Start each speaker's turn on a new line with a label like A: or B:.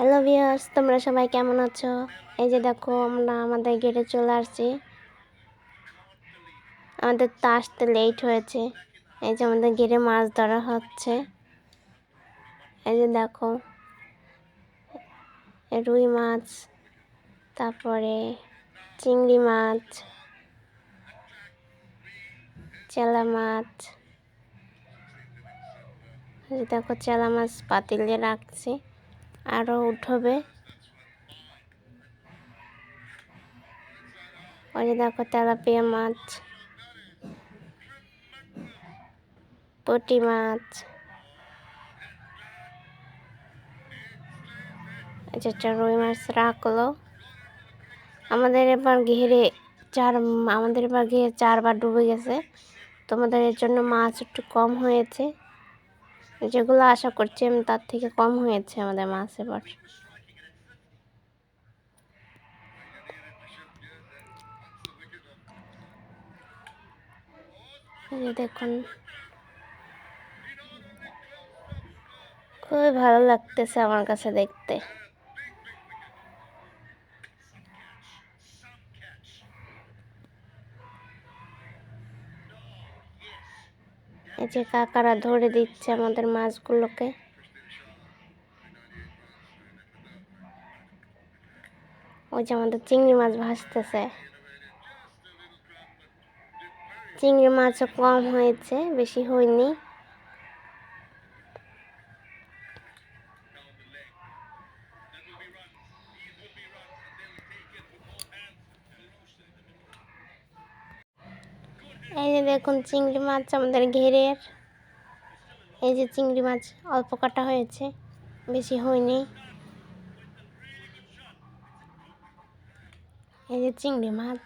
A: Hello viewers তোমরা সবাই কেমন আছো? এই যে দেখো, আমরা আমাদের গেটে চলে আসছি। আমাদের তো আসতে লেট হয়েছে। এই যে আমাদের গেটে মাছ ধরা হচ্ছে। এই যে দেখো, রুই মাছ, তারপরে চিংড়ি মাছ, চেলা মাছ। দেখো, চেলা মাছ পাতিলে রাখছি। আরও উঠবে। ওই যে দেখো তেলাপিয়া মাছ। পুঁটি মাছ। এই যে একটা রুই মাছ রাখল। আমাদের এবার ঘিরে চার, আমাদের এবার ঘিরে চারবার ডুবে গেছে। তোমাদের এর জন্য মাছ একটু কম হয়েছে। যেগুলো আশা করছি আমি তার থেকে কম হয়েছে আমাদের মাছ এবার। দেখুন। খুবই ভালো লাগতেছে আমার কাছে দেখতে। এই যে কাকারা ধরে দিচ্ছে আমাদের মাছগুলোকে। ওই যে আমাদের চিংড়ি মাছ ভাসতেছে। চিংড়ি মাছও কম হয়েছে, বেশি হয়নি। এই যে দেখুন চিংড়ি মাছ আমাদের ঘেরের। এই যে চিংড়ি মাছ অল্প কাটা হয়েছে, বেশি হয়নি। এই যে চিংড়ি মাছ।